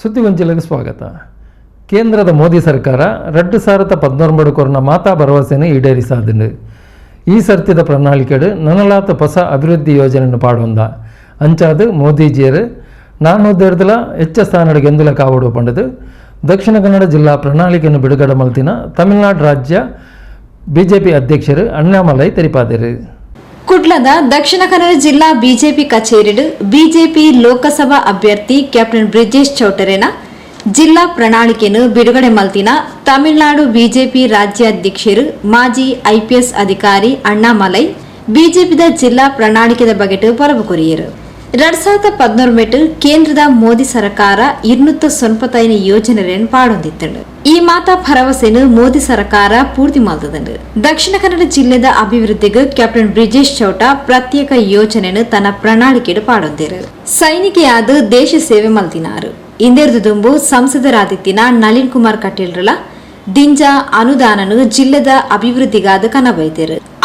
ಸುದ್ದಿಗೊಂಚಲಿಗೆ ಸ್ವಾಗತ. ಕೇಂದ್ರದ ಮೋದಿ ಸರ್ಕಾರ ರಡ್ಡು ಸಾವಿರದ ಪದ್ನೊಂಬಡು ಕೊರನ ಮಾತಾ ಭರವಸೆಯನ್ನು ಸಾಧನೆ. ಈ ಸರ್ತಿದ ಪ್ರಣಾಳಿಕೆಡು ನನಲಾತ ಹೊಸ ಅಭಿವೃದ್ಧಿ ಯೋಜನೆಯನ್ನು ಪಾಡೊಂದ ಅಂಚಾದ ಮೋದಿಜಿಯರು, ನಾನು ದೇರ್ದಲ ಹೆಚ್ಚ ಸ್ಥಾನಡು ಗೆಂದುಲ ಕಾವಡು ಪಂಡದು. ದಕ್ಷಿಣ ಕನ್ನಡ ಜಿಲ್ಲಾ ಪ್ರಣಾಳಿಕೆಯನ್ನು ಬಿಡುಗಡೆ ಮಲ್ತಿನ ತಮಿಳುನಾಡು ರಾಜ್ಯ ಬಿಜೆಪಿ ಅಧ್ಯಕ್ಷರು ಅಣ್ಣಾಮಲೈ ತೆರಿಪಾದರು. ಕುಡ್ಲದ ದಕ್ಷಿಣ ಕನ್ನಡ ಜಿಲ್ಲಾ ಬಿಜೆಪಿ ಕಚೇರಿಡು ಬಿಜೆಪಿ ಲೋಕಸಭಾ ಅಭ್ಯರ್ಥಿ ಕ್ಯಾಪ್ಟನ್ ಬ್ರಿಜೇಶ್ ಚೌಟರೇನ ಜಿಲ್ಲಾ ಪ್ರಣಾಳಿಕೆಯನ್ನು ಬಿಡುಗಡೆ ಮಲ್ತಿನ ತಮಿಳುನಾಡು ಬಿಜೆಪಿ ರಾಜ್ಯಾಧ್ಯಕ್ಷರು ಮಾಜಿ ಐಪಿಎಸ್ ಅಧಿಕಾರಿ ಅಣ್ಣಾಮಲೈ ಬಿಜೆಪಿದ ಜಿಲ್ಲಾ ಪ್ರಣಾಳಿಕೆದ ಬಗ್ಗೆ ಪರವು ಕೊರಿಯರು. ಎರಡ್ ಸಾವಿರದ ಪದ್ಮೂರು ಮೆಟು ಕೇಂದ್ರದ ಮೋದಿ ಸರಕಾರ ಇನ್ನೂತ್ತು ಸೊನ್ಪತೈನ ಯೋಜನೆಗಳನ್ನು ಪಾಡೊಂದಿತ್ತಂಡು. ಈ ಮಾತಾ ಭರವಸೆಯನ್ನು ಮೋದಿ ಸರಕಾರ ಪೂರ್ತಿ ಮಾಡ್ತದಂಡು. ದಕ್ಷಿಣ ಕನ್ನಡ ಜಿಲ್ಲೆದ ಅಭಿವೃದ್ಧಿಗೆ ಕ್ಯಾಪ್ಟನ್ ಬ್ರಿಜೇಶ್ ಚೌಟ ಪ್ರತ್ಯೇಕ ಯೋಜನೆಯನ್ನು ತನ್ನ ಪ್ರಣಾಳಿಕೆಡು ಪಾಡೊಂದಿರು. ಸೈನಿಕೆಯಾದ ದೇಶ ಸೇವೆ ಮಲ್ತಿನಾರು. ಇಂದೆರ್ದು ದುಂಬು ಸಂಸದರಾದಿತ್ತಿನ ನಳಿನ್ ಕುಮಾರ್ ಕಟೀಲ್ರಲ ದಿಂಜ ಅನುದಾನನು ಜಿಲ್ಲೆದ ಅಭಿವೃದ್ಧಿಗಾದ ಕನ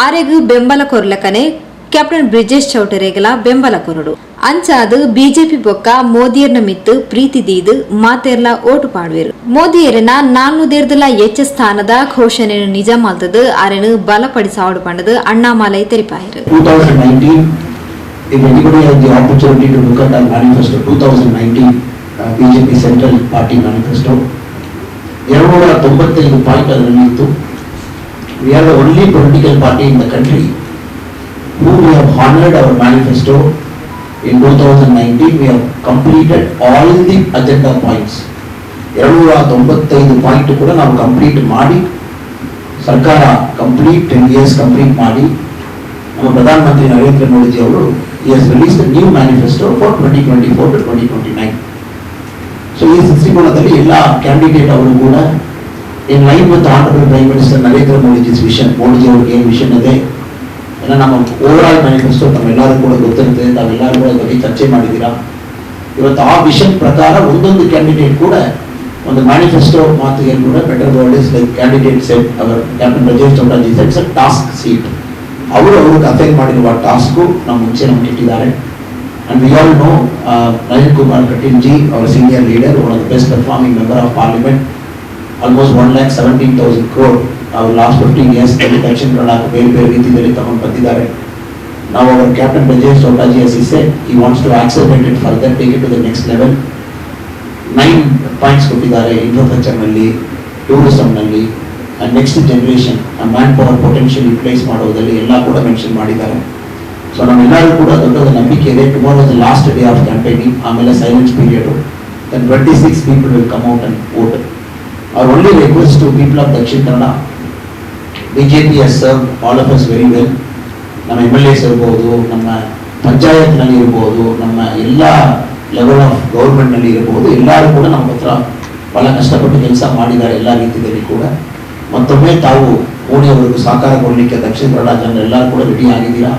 ಅರೆಗೂ ಬೆಂಬಲ ಕೊರ್ಲಕನೆ ಕ್ಯಾಪ್ಟನ್ ಬ್ರಿಜೇಶ್ ಚೌಟರೇಗಲ ಬೆಂಬಲ ಕೊರಡು. ಅಂಚಾದ್ ಬಿಜೆಪಿ ಬೊಕ್ಕ ಮೋದಿಯರ್ನ ಮಿತ್ತು ಪ್ರೀತಿ ದೀದು ಮಾತೆರ್ಲ ಓಟು ಪಾಡುವೆರು. ಮೋದಿಯರನ ನಾನ್ನೂದೇರ್ದಲ ಎಚ್ಚ ಸ್ಥಾನದ ಘೋಷಣೆಯನ್ನು ನಿಜ ಮಾಲ್ತದು ಅರೆನು ಬಲಪಡಿಸಾವಡು ಪಂಡದು Annamalai ತೆರಿಪಾಯಿರು. 2019, if anybody has the opportunity to look at our manifesto, 2019 uh, BJP Central Party Manifesto, ಎರಡುನೂರ ತೊಂಬತ್ತೈದು ಪಾಯಿಂಟ್ ಅದರಲ್ಲಿ ಇತ್ತು. We are political party in the country we have honoured our manifesto in two thousand nineteen we have completed all the agenda ಎರಡುನೂರ ತೊಂಬತ್ತೈದು point ಕೂಡ ನಾವು complete ಮಾಡಿ, ಸರ್ಕಾರ ಕಂಪ್ಲೀಟ್ ಟೆನ್ ಇಯರ್ಸ್ ಕಂಪ್ಲೀಟ್ ಮಾಡಿ, ನಮ್ಮ ಪ್ರಧಾನಮಂತ್ರಿ ನರೇಂದ್ರ ಮೋದಿಜಿ ಅವರು ಈ has release the new manifesto for twenty twenty four to twenty twenty nine so ಈ ದೃಷ್ಟಿಕೋನದಲ್ಲಿ ಎಲ್ಲ ಕ್ಯಾಂಡಿಡೇಟ್ ಅವರು ಕೂಡ in line with honourable prime minister Narendra Modiji's vision Modiji ಅವ್ರಿಗೆ ಏನು ವಿಷನ್ ಇದೆ. ಏನೋ ನಮ್ಮ ಓವರ್ ಆಲ್ ಮ್ಯಾನಿಫೆಸ್ಟೋ ತಮ್ಮೆಲ್ಲರೂ ಕೂಡ ಗೊತ್ತಿರುತ್ತೆ ತಾವೆಲ್ಲರೂ ಕೂಡ ಅದ್ರ ಬಗ್ಗೆ ಚರ್ಚೆ ಮಾಡಿದ್ದೀರಾ ಇವತ್ತು ಆ ವಿಷನ್ ಪ್ರಕಾರ ಒಂದೊಂದು ಕ್ಯಾಂಡಿಡೇಟ್ ಕೂಡ ಒಂದು ಮ್ಯಾನಿಫೆಸ್ಟೋ ಮಾತಿಗೆ ಕೂಡ better world is like candidate set our captain Brajesh Chowtaji sets a task seat ಅವರು ಅವ್ರಿಗೆ ಅಫೇರ್ ಮಾಡಿರುವ ಟಾಸ್ಕು ನಮ್ಮ ಮುಂಚೆ ನಮ್ಗೆ ಇಟ್ಟಿದ್ದಾರೆ and we all know Nalin Kumar Kateel ji our senior leader one of the best performing member of parliament almost one lakh seventeen thousand crore ಅವ್ರು last fifteen years Dakshina Kannada ಬೇರೆ ಬೇರೆ ರೀತಿಯಲ್ಲಿ ತಗೊಂಡು ಬಂದಿದ್ದಾರೆ. ನಾವು ಅವರ captain baje Chowtaji ಅಸಿಸೆ he wants to accelerate it further take it to the next level nine points ಕೊಟ್ಟಿದ್ದಾರೆ ಇನ್ಫ್ರಾಸ್ಟ್ರಕ್ಚರ್ನಲ್ಲಿ ಟೂರಿಸಂನಲ್ಲಿ next generation man power potential utilise ಮಾಡೋದರಲ್ಲಿ ಎಲ್ಲ ಕೂಡ ಮೆನ್ಷನ್ ಮಾಡಿದ್ದಾರೆ. ಸೊ ನಮ್ಮೆಲ್ಲರೂ ಕೂಡ ದೊಡ್ಡದ ನಂಬಿಕೆ ಇದೆ tomorrow the last day of campaigning ಆಮೇಲೆ silence period then twenty six people will come out and vote ಅವ್ರ only request to people of Dakshina Kannada BJP has serve all of us very well ನಮ್ಮ M L S ಇರ್ಬೋದು, ನಮ್ಮ ಪಂಚಾಯತ್ನಲ್ಲಿ ಇರ್ಬೋದು, ನಮ್ಮ ಎಲ್ಲ level of ಗೌರ್ಮೆಂಟ್ನಲ್ಲಿ ಇರ್ಬೋದು, ಎಲ್ಲರೂ ಕೂಡ ನಮ್ಮ ಹತ್ರ ಬಹಳ ಕಷ್ಟಪಟ್ಟು ಕೆಲಸ ಮಾಡಿದ್ದಾರೆ ಎಲ್ಲ ರೀತಿಯಲ್ಲಿ ಕೂಡ. ಮತ್ತೊಮ್ಮೆ ತಾವು ಮೋಡಿಯವರಿಗೂ ಸಹಕಾರ ಕೊಡಲಿಕ್ಕೆ ದಕ್ಷಿಣ ಕನ್ನಡ ಜನರು ಎಲ್ಲರೂ ಕೂಡ ರೆಡಿ ಆಗಿದ್ದೀರಾ?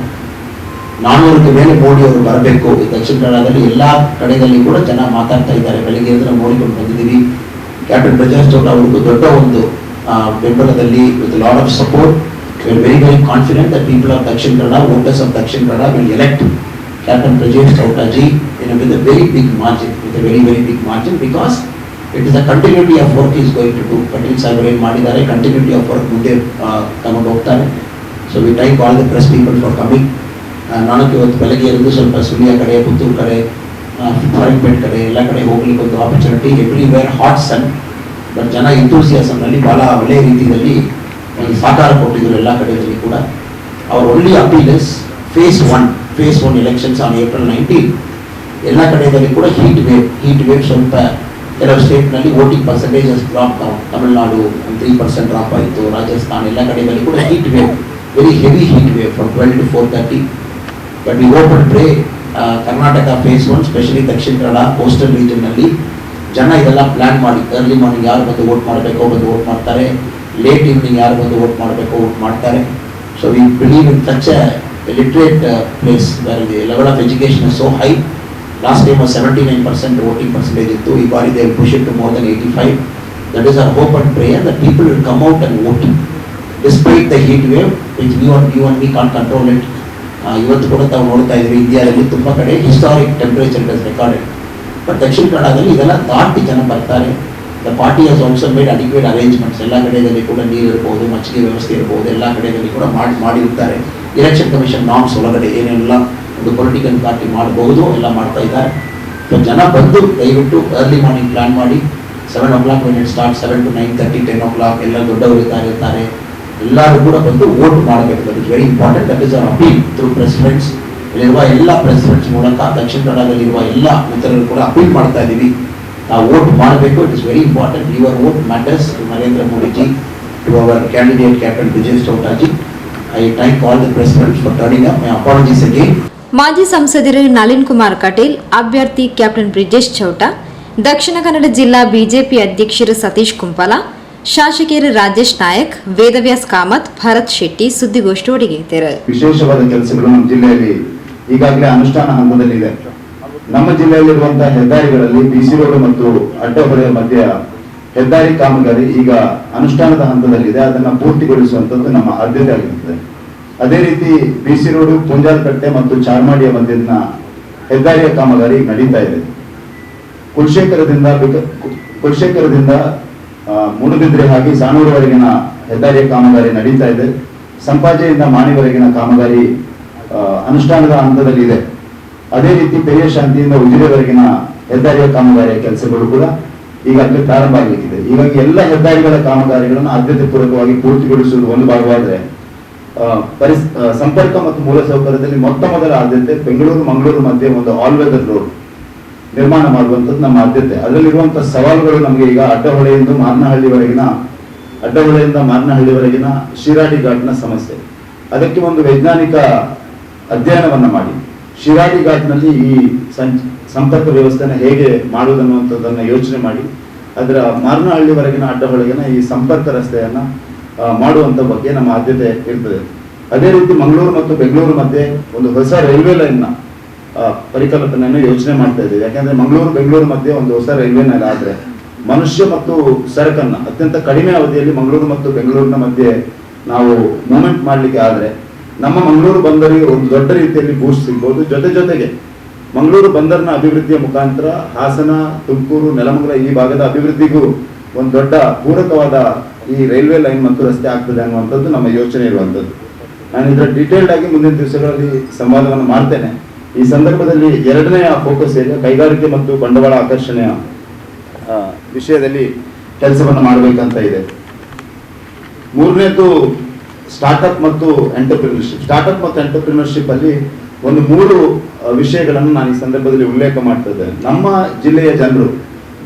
ನಾನ್ನೂರಕ್ಕೆ ಮೇಲೆ ಮೋಡಿಯವರು ಬರಬೇಕು. ದಕ್ಷಿಣ ಕನ್ನಡದಲ್ಲಿ ಎಲ್ಲ ಕಡೆಗಳಲ್ಲಿ ಕೂಡ ಜನ ಮಾತಾಡ್ತಾ ಇದ್ದಾರೆ. ಬೆಳಿಗ್ಗೆ ಎದ್ರೆ ನೋಡಿಕೊಂಡು ಬಂದಿದ್ದೀವಿ. ಕ್ಯಾಪ್ಟನ್ ಬ್ರಜೇಶ್ ಚೌಟ ಅವ್ರಿಗೂ ದೊಡ್ಡ ಒಂದು ಬೆಂಬಲದಲ್ಲಿ with lot of support where very very confident the people of Dakshina Kannada voters of Dakshina Kannada will elect captain Brajesh Chowtaji in with a very big margin with a very very big margin because it is the continuity of work is going to do Patel ಸಾಹೇಬರು ಏನು ಮಾಡಿದ್ದಾರೆ continuity of work ಮುಂದೆ ತಗೊಂಡು ಹೋಗ್ತಾರೆ. So we thank all the press people for coming ನಾನು ಇವತ್ತು ಬೆಳಗ್ಗೆ ಇರೋದು ಸ್ವಲ್ಪ ಸುಳ್ಯ ಕಡೆ, ಪುತ್ತೂರು ಕಡೆ ಫಾರಿನ್ಪೇಟ್ ಕಡೆ, ಎಲ್ಲ ಕಡೆ ಹೋಗ್ಲಿಕ್ಕೆ ಒಂದು opportunity everywhere hot sun but ಜನ ಎಂತೂಸಿಯಾಸಮ್ನಲ್ಲಿ ಬಹಳ ಒಳ್ಳೆಯ ರೀತಿಯಲ್ಲಿ ಒಂದು ಸಹಕಾರ ಕೊಟ್ಟಿದ್ರು ಎಲ್ಲ ಕಡೆಯಲ್ಲಿ ಕೂಡ. ಅವ್ರ ಒಳ್ಳೆಯ appeal phase one phase one elections on April nineteen ಎಲ್ಲ ಕಡೆಯಲ್ಲಿ ಕೂಡ ಹೀಟ್ ವೇವ್ ಹೀಟ್ ವೇವ್ ಸ್ವಲ್ಪ ಕೆಲವು ಸ್ಟೇಟ್ನಲ್ಲಿ voting percentages drop down Tamil Nadu ಒಂದು ತ್ರೀ ಪರ್ಸೆಂಟ್ ಡ್ರಾಪ್ ಆಯಿತು, ರಾಜಸ್ಥಾನ್ ಎಲ್ಲ ಕಡೆಯಲ್ಲಿ ಕೂಡ heat wave very heavy heat wave from twelve to four thirty but we open pray Karnataka phase one specially Dakshina Kannada coastal ರೀಜನ್ನಲ್ಲಿ ಜನ ಇದೆಲ್ಲ plan ಮಾಡಿ early morning ಯಾರು ಬಂದು ವೋಟ್ ಮಾಡಬೇಕು ಬಂದು ವೋಟ್ ಮಾಡ್ತಾರೆ ಲೇಟ್ ಈವ್ನಿಂಗ್ ಯಾರು ಬಂದು ವೋಟ್ ಮಾಡಬೇಕು ವೋಟ್ ಮಾಡ್ತಾರೆ. So we believe in such literate place where the level of education is so high last time seventy nine percent voting percentage ಇತ್ತು, ಈ ಬಾರಿ they push it to more than eighty five that is our hope and prayer the people will come out and vote despite the heat wave which on you on we can control it ಇವತ್ತು ಕೂಡ ತಾವು ನೋಡ್ತಾ ಇದ್ದೀವಿ ಇಂಡಿಯಾದಲ್ಲಿ ತುಂಬ ಕಡೆ historic temperature is recorded but Dakshina ಕನ್ನಡದಲ್ಲಿ ಇದೆಲ್ಲ ದಾಟಿ ಜನ ಬರ್ತಾರೆ. The party has also made adequate arrangements ಎಲ್ಲ ಕಡೆಯಲ್ಲಿ ಕೂಡ ನೀರು ಇರ್ಬೋದು, ಮಜ್ಜಿಗೆ ವ್ಯವಸ್ಥೆ ಇರ್ಬೋದು, ಎಲ್ಲ ಕಡೆಯಲ್ಲಿ ಕೂಡ ಮಾಡಿ ಮಾಡಿರ್ತಾರೆ. ಎಲೆಕ್ಷನ್ ಕಮಿಷನ್ ನಾಮ್ಸ್ ಒಳಗಡೆ ಏನೆಲ್ಲ ಒಂದು ಪೊಲಿಟಿಕಲ್ ಪಾರ್ಟಿ ಮಾಡಬಹುದು, ಎಲ್ಲ ಮಾಡ್ತಾ ಇದ್ದಾರೆ. ಸೊ ಜನ ಬಂದು ದಯವಿಟ್ಟು ಅರ್ಲಿ ಮಾರ್ನಿಂಗ್ ಪ್ಲಾನ್ ಮಾಡಿ seven o'clock minute start seven to nine thirty ten o'clock ಎಲ್ಲ ದೊಡ್ಡವರು ಇದ್ದಾರೆ ಇರ್ತಾರೆ ಎಲ್ಲರೂ ಕೂಡ ಬಂದು ವೋಟ್ ಮಾಡಬೇಕು. That is very important that is appeal through presidents ಇಲ್ಲಿರುವ ಎಲ್ಲ ಪ್ರೆಸಿಡೆಂಟ್ಸ್ ಮೂಲಕ ದಕ್ಷಿಣ ಕನ್ನಡದಲ್ಲಿರುವ ಎಲ್ಲ ಮಿತ್ರರು ಕೂಡ ಅಪೀಲ್ ಮಾಡ್ತಾ ಇದ್ದೀವಿ. ನಾವು ವೋಟ್ ಮಾಡಬೇಕು. It is very important your vote matters to Narendra Modiji to our candidate captain Vijay Chowtaji I thank all the presidents for turning up my apologies again ಮಾಜಿ ಸಂಸದರು ನಳಿನ್ ಕುಮಾರ್ ಕಟೀಲ್ ಅಭ್ಯರ್ಥಿ ಕ್ಯಾಪ್ಟನ್ ಬ್ರಿಜೇಶ್ ಚೌಟ ದಕ್ಷಿಣ ಕನ್ನಡ ಜಿಲ್ಲಾ ಬಿಜೆಪಿ ಅಧ್ಯಕ್ಷರು ಸತೀಶ್ ಕುಂಪಲ ಶಾಸಕಿಯರ ರಾಜೇಶ್ ನಾಯಕ್ ವೇದವ್ಯಾಸ್ ಕಾಮತ್ ಭರತ್ ಶೆಟ್ಟಿ ಸುದ್ದಿಗೋಷ್ಠಿ ಒಡಗಿದ್ದಾರೆ. ವಿಶೇಷವಾದ ಕೆಲಸಗಳು ನಮ್ಮ ಜಿಲ್ಲೆಯಲ್ಲಿ ಈಗಾಗಲೇ ಅನುಷ್ಠಾನ ಹಂತದಲ್ಲಿದೆ. ನಮ್ಮ ಜಿಲ್ಲೆಯಲ್ಲಿರುವಂತಹ ಹೆದ್ದಾರಿಗಳಲ್ಲಿ ಬಿಸಿ ರೋಡ್ ಮತ್ತು ಅಡ್ಡಹೊಳೆಯ ಮಧ್ಯ ಹೆದ್ದಾರಿ ಕಾಮಗಾರಿ ಈಗ ಅನುಷ್ಠಾನದ ಹಂತದಲ್ಲಿದೆ. ಅದನ್ನು ಪೂರ್ತಿಗೊಳಿಸುವಂತದ್ದು ನಮ್ಮ ಆದ್ಯತೆ ಆಗಿರುತ್ತದೆ. ಅದೇ ರೀತಿ ಬಿಸಿ ರೋಡ್ ಪುಂಜಾಲಕಟ್ಟೆ ಮತ್ತು ಚಾರ್ಮಾಡಿಯ ಮಧ್ಯದ ಹೆದ್ದಾರಿಯ ಕಾಮಗಾರಿ ನಡೀತಾ ಇದೆ. ಕುಲಶೇಖರದಿಂದ ಕುಲಶೇಖರದಿಂದ ಮುಣಬಿದ್ರೆ ಹಾಗೆ ಸಾಣೂರವರೆಗಿನ ಹೆದ್ದಾರಿಯ ಕಾಮಗಾರಿ ನಡೀತಾ ಇದೆ. ಸಂಪಾಜೆಯಿಂದ ಮಾಣಿವರೆಗಿನ ಕಾಮಗಾರಿ ಅನುಷ್ಠಾನದ ಹಂತದಲ್ಲಿ ಇದೆ. ಅದೇ ರೀತಿ ಪೆರಿಯ ಶಾಂತಿಯಿಂದ ಉಜಿರೆವರೆಗಿನ ಹೆದ್ದಾರಿಯ ಕಾಮಗಾರಿಯ ಕೆಲಸಗಳು ಕೂಡ ಈಗಾಗಲೇ ಪ್ರಾರಂಭ ಆಗಲಿಕ್ಕಿದೆ. ಹೀಗಾಗಿ ಎಲ್ಲ ಹೆದ್ದಾರಿಗಳ ಕಾಮಗಾರಿಗಳನ್ನು ಆದ್ಯತೆ ಪೂರ್ವಕವಾಗಿ ಪೂರ್ತಿಗೊಳಿಸುವುದು ಒಂದು ಭಾಗವಾದರೆ ಪರಿಸ್ ಸಂಪರ್ಕ ಮತ್ತು ಮೂಲಸೌಕರ್ಯದಲ್ಲಿ ಮೊತ್ತ ಮೊದಲ ಆದ್ಯತೆ ಬೆಂಗಳೂರು, ಮಂಗಳೂರು ಮಧ್ಯೆ ಒಂದು ಆಲ್ ವೆದರ್ ರೋಡ್ ನಿರ್ಮಾಣ ಮಾಡುವಂಥದ್ದು ನಮ್ಮ ಆದ್ಯತೆ. ಅದರಲ್ಲಿರುವಂತಹ ಸವಾಲುಗಳು ನಮಗೆ ಈಗ ಅಡ್ಡಹೊಳೆಯಿಂದ ಮಾರ್ನಹಳ್ಳಿವರೆಗಿನ ಅಡ್ಡಹೊಳೆಯಿಂದ ಮಾರ್ನಹಳ್ಳಿವರೆಗಿನ ಶಿರಾಡಿ ಘಾಟ್ನ ಸಮಸ್ಯೆ. ಅದಕ್ಕೆ ಒಂದು ವೈಜ್ಞಾನಿಕ ಅಧ್ಯಯನವನ್ನ ಮಾಡಿ. ಶಿರಾಡಿ ಘಾಟ್ನಲ್ಲಿ ಈ ಸಂಪರ್ಕ ವ್ಯವಸ್ಥೆನ ಹೇಗೆ ಮಾಡುವುದನ್ನುವಂಥದ್ದನ್ನು ಯೋಚನೆ ಮಾಡಿ. ಅದರ ಮಾರನಹಳ್ಳಿವರೆಗಿನ ಅಡ್ಡಹೊಳಗಿನ ಈ ಸಂಪರ್ಕ ರಸ್ತೆಯನ್ನ ಮಾಡುವಂಥ ಬಗ್ಗೆ ನಮ್ಮ ಆದ್ಯತೆ ಇರ್ತದೆ. ಅದೇ ರೀತಿ ಮಂಗಳೂರು ಮತ್ತು ಬೆಂಗಳೂರು ಮಧ್ಯೆ ಒಂದು ಹೊಸ ರೈಲ್ವೆ ಲೈನ್ನ ಪರಿಕಲ್ಪನೆಯನ್ನು ಯೋಚನೆ ಮಾಡ್ತಾ ಇದ್ದೀವಿ. ಯಾಕಂದ್ರೆ ಮಂಗಳೂರು, ಬೆಂಗಳೂರು ಮಧ್ಯೆ ಒಂದು ಹೊಸ ರೈಲ್ವೆ ಲೈನ್ ಆದರೆ, ಮನುಷ್ಯ ಮತ್ತು ಸರಕನ್ನು ಅತ್ಯಂತ ಕಡಿಮೆ ಅವಧಿಯಲ್ಲಿ ಮಂಗಳೂರು ಮತ್ತು ಬೆಂಗಳೂರಿನ ಮಧ್ಯೆ ನಾವು ಮೂಮೆಂಟ್ ಮಾಡಲಿಕ್ಕೆ ಆದ್ರೆ ನಮ್ಮ ಮಂಗಳೂರು ಬಂದರಿಗೆ ಒಂದು ದೊಡ್ಡ ರೀತಿಯಲ್ಲಿ ಬೂಸ್ಟ್ ಸಿಗ್ಬೋದು. ಜೊತೆ ಜೊತೆಗೆ ಮಂಗಳೂರು ಬಂದರ್ನ ಅಭಿವೃದ್ಧಿಯ ಮುಖಾಂತರ ಹಾಸನ, ತುಮಕೂರು, ನೆಲಮಂಗಲ ಈ ಭಾಗದ ಅಭಿವೃದ್ಧಿಗೂ ಒಂದು ದೊಡ್ಡ ಪೂರಕವಾದ ಈ ರೈಲ್ವೆ ಲೈನ್ ಮತ್ತು ರಸ್ತೆ ಆಗ್ತದೆ ಅನ್ನುವಂಥದ್ದು ನಮ್ಮ ಯೋಚನೆ ಇರುವಂಥದ್ದು. ನಾನು ಇದರ ಡೀಟೇಲ್ಡ್ ಆಗಿ ಮುಂದಿನ ದಿವಸಗಳಲ್ಲಿ ಸಂವಾದವನ್ನು ಮಾಡ್ತೇನೆ. ಈ ಸಂದರ್ಭದಲ್ಲಿ ಎರಡನೆಯ ಫೋಕಸ್ ಏರಿಯಾ ಕೈಗಾರಿಕೆ ಮತ್ತು ಬಂಡವಾಳ ಆಕರ್ಷಣೆಯ ವಿಷಯದಲ್ಲಿ ಕೆಲಸವನ್ನು ಮಾಡಬೇಕಂತ ಇದೆ. ಮೂರನೇದು ಸ್ಟಾರ್ಟ್ಅಪ್ ಮತ್ತು ಎಂಟರ್ಪ್ರಿನರ್ಶಿಪ್ ಸ್ಟಾರ್ಟ್ಅಪ್ ಮತ್ತು ಎಂಟರ್ಪ್ರಿನರ್ಶಿಪ್ ಅಲ್ಲಿ ಒಂದು ಮೂರು ವಿಷಯಗಳನ್ನು ನಾನು ಈ ಸಂದರ್ಭದಲ್ಲಿ ಉಲ್ಲೇಖ ಮಾಡ್ತಾ ನಮ್ಮ ಜಿಲ್ಲೆಯ ಜನರು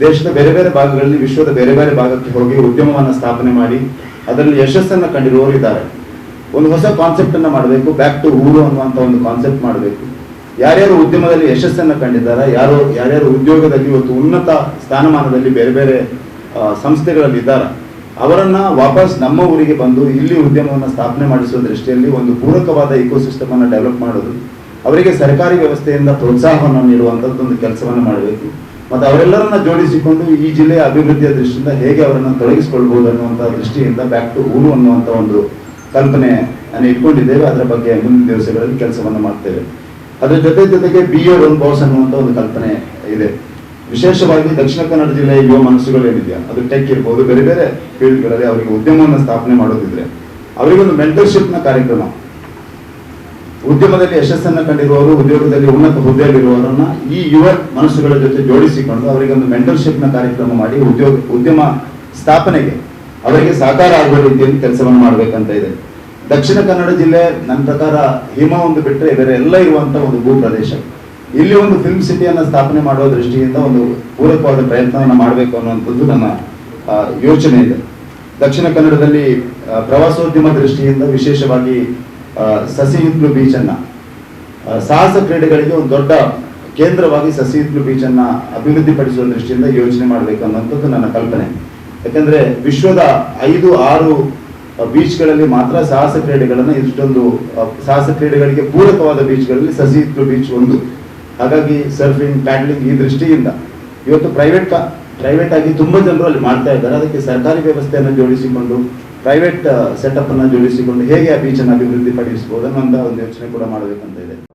ದೇಶದ ಬೇರೆ ಬೇರೆ ಭಾಗಗಳಲ್ಲಿ, ವಿಶ್ವದ ಬೇರೆ ಬೇರೆ ಭಾಗಕ್ಕೆ ಹೋಗಿ ಉದ್ಯಮವನ್ನು ಸ್ಥಾಪನೆ ಮಾಡಿ ಅದರಲ್ಲಿ ಯಶಸ್ಸನ್ನು ಕಂಡಿರುವವರು ಇದ್ದಾರೆ. ಒಂದು ಹೊಸ ಕಾನ್ಸೆಪ್ಟ್ ಅನ್ನ ಮಾಡಬೇಕು ಬ್ಯಾಕ್ ಟು ಊರು ಅನ್ನುವಂತ ಒಂದು ಕಾನ್ಸೆಪ್ಟ್ ಮಾಡಬೇಕು. ಯಾರ್ಯಾರು ಉದ್ಯಮದಲ್ಲಿ ಯಶಸ್ಸನ್ನು ಕಂಡಿದ್ದಾರೆ, ಯಾರು, ಯಾರ್ಯಾರು ಉದ್ಯೋಗದಲ್ಲಿ ಇವತ್ತು ಉನ್ನತ ಸ್ಥಾನಮಾನದಲ್ಲಿ ಬೇರೆ ಬೇರೆ ಸಂಸ್ಥೆಗಳಲ್ಲಿ ಇದ್ದಾರೆ ಅವರನ್ನ ವಾಪಸ್ ನಮ್ಮ ಊರಿಗೆ ಬಂದು ಇಲ್ಲಿ ಉದ್ಯಮವನ್ನು ಸ್ಥಾಪನೆ ಮಾಡಿಸುವ ದೃಷ್ಟಿಯಲ್ಲಿ ಒಂದು ಪೂರಕವಾದ ಇಕೋಸಿಸ್ಟಮ್ ಅನ್ನು ಡೆವಲಪ್ ಮಾಡೋದು, ಅವರಿಗೆ ಸರ್ಕಾರಿ ವ್ಯವಸ್ಥೆಯಿಂದ ಪ್ರೋತ್ಸಾಹವನ್ನು ನೀಡುವಂಥದ್ದು ಒಂದು ಕೆಲಸವನ್ನು ಮಾಡಬೇಕು. ಮತ್ತು ಅವರೆಲ್ಲರನ್ನ ಜೋಡಿಸಿಕೊಂಡು ಈ ಜಿಲ್ಲೆಯ ಅಭಿವೃದ್ಧಿಯ ದೃಷ್ಟಿಯಿಂದ ಹೇಗೆ ಅವರನ್ನು ತೊಡಗಿಸಿಕೊಳ್ಬಹುದು ಅನ್ನುವಂಥ ದೃಷ್ಟಿಯಿಂದ ಬ್ಯಾಕ್ ಟು ಊರು ಅನ್ನುವಂಥ ಒಂದು ಕಲ್ಪನೆ ನಾನು ಇಟ್ಕೊಂಡಿದ್ದೇವೆ. ಅದರ ಬಗ್ಗೆ ಮುಂದಿನ ದಿವಸಗಳಲ್ಲಿ ಕೆಲಸವನ್ನು ಮಾಡ್ತೇವೆ. ಅದರ ಜೊತೆ ಜೊತೆಗೆ ಬಿ ಎ ಒನ್ ಬಾಸ್ ಅನ್ನುವಂಥ ಒಂದು ಕಲ್ಪನೆ ಇದೆ. ವಿಶೇಷವಾಗಿ ದಕ್ಷಿಣ ಕನ್ನಡ ಜಿಲ್ಲೆಯ ಯುವ ಮನಸ್ಸುಗಳು ಏನಿದೆಯಾ? ಅದು ಟೆಕ್ ಇರ್ಬೋದು, ಬೇರೆ ಬೇರೆ ಫೀಲ್ಡ್ಗಳಲ್ಲಿ ಅವರಿಗೆ ಉದ್ಯಮವನ್ನು ಸ್ಥಾಪನೆ ಮಾಡೋದಿದ್ರೆ. ಅವರಿಗೊಂದು ಮೆಂಟರ್ಶಿಪ್ನ ಕಾರ್ಯಕ್ರಮ. ಉದ್ಯಮದಲ್ಲಿ ಯಶಸ್ಸನ್ನು ಕಂಡಿರುವವರು, ಉದ್ಯೋಗದಲ್ಲಿ ಉನ್ನತ ಹುದ್ದೆಯಲ್ಲಿರುವವರನ್ನ ಈ ಯುವ ಮನಸ್ಸುಗಳ ಜೊತೆ ಜೋಡಿಸಿಕೊಂಡು ಅವರಿಗೆ ಒಂದು ಮೆಂಟರ್ಶಿಪ್ನ ಕಾರ್ಯಕ್ರಮ ಮಾಡಿ ಉದ್ಯೋಗ, ಉದ್ಯಮ ಸ್ಥಾಪನೆಗೆ ಅವರಿಗೆ ಸಹಕಾರ ಆಗುವ ರೀತಿಯಲ್ಲಿ ಕೆಲಸವನ್ನು ಮಾಡಬೇಕಂತ ಇದೆ. ದಕ್ಷಿಣ ಕನ್ನಡ ಜಿಲ್ಲೆ ನನ್ನ ಪ್ರಕಾರ ಹಿಮ ಒಂದು ಬಿಟ್ಟರೆ ಬೇರೆ ಎಲ್ಲ ಇರುವಂತಹ ಒಂದು ಭೂ ಪ್ರದೇಶ ಇಲ್ಲಿ ಒಂದು ಫಿಲ್ಮ್ ಸಿಟಿಯನ್ನ ಸ್ಥಾಪನೆ ಮಾಡುವ ದೃಷ್ಟಿಯಿಂದ ಒಂದು ಪೂರಕವಾದ ಪ್ರಯತ್ನವನ್ನು ಮಾಡಬೇಕು ಅನ್ನುವಂಥದ್ದು ನಮ್ಮ ಯೋಚನೆ ಇದೆ. ದಕ್ಷಿಣ ಕನ್ನಡದಲ್ಲಿ ಪ್ರವಾಸೋದ್ಯಮ ದೃಷ್ಟಿಯಿಂದ ವಿಶೇಷವಾಗಿ ಸಸಿಹಿತ್ಲು ಬೀಚ್ ಅನ್ನ ಸಾಹಸ ಕ್ರೀಡೆಗಳಿಗೆ ಒಂದು ದೊಡ್ಡ ಕೇಂದ್ರವಾಗಿ ಸಸಿಹಿತ್ಲು ಬೀಚ್ ಅನ್ನ ಅಭಿವೃದ್ಧಿಪಡಿಸುವ ದೃಷ್ಟಿಯಿಂದ ಯೋಚನೆ ಮಾಡಬೇಕು ಅನ್ನುವಂಥದ್ದು ನನ್ನ ಕಲ್ಪನೆ. ಯಾಕಂದ್ರೆ ವಿಶ್ವದ ಐದು, ಆರು ಬೀಚ್ಗಳಲ್ಲಿ ಮಾತ್ರ ಸಾಹಸ ಕ್ರೀಡೆಗಳನ್ನು ಇಷ್ಟೊಂದು ಸಾಹಸ ಕ್ರೀಡೆಗಳಿಗೆ ಪೂರಕವಾದ ಬೀಚ್ಗಳಲ್ಲಿ ಸಸಿಹಿತ್ಲು ಬೀಚ್ ಒಂದು. ಹಾಗಾಗಿ ಸರ್ಫಿಂಗ್ ಪ್ಯಾಡ್ಲಿಂಗ್ ಈ ದೃಷ್ಟಿಯಿಂದ ಇವತ್ತು ಪ್ರೈವೇಟ್ ಪ್ರೈವೇಟ್ ಆಗಿ ತುಂಬಾ ಜನರು ಅಲ್ಲಿ ಮಾಡ್ತಾ ಇದ್ದಾರೆ. ಅದಕ್ಕೆ ಸರ್ಕಾರಿ ವ್ಯವಸ್ಥೆಯನ್ನು ಜೋಡಿಸಿಕೊಂಡು ಪ್ರೈವೇಟ್ ಸೆಟಪ್ ಅನ್ನು ಜೋಡಿಸಿಕೊಂಡು ಹೇಗೆ ಆ ಬೀಚನ್ನು ಅಭಿವೃದ್ಧಿ ಪಡಿಸಬಹುದು ಅನ್ನೋ ಒಂದು ಯೋಚನೆ ಕೂಡ ಮಾಡಬೇಕಂತ ಇದೆ.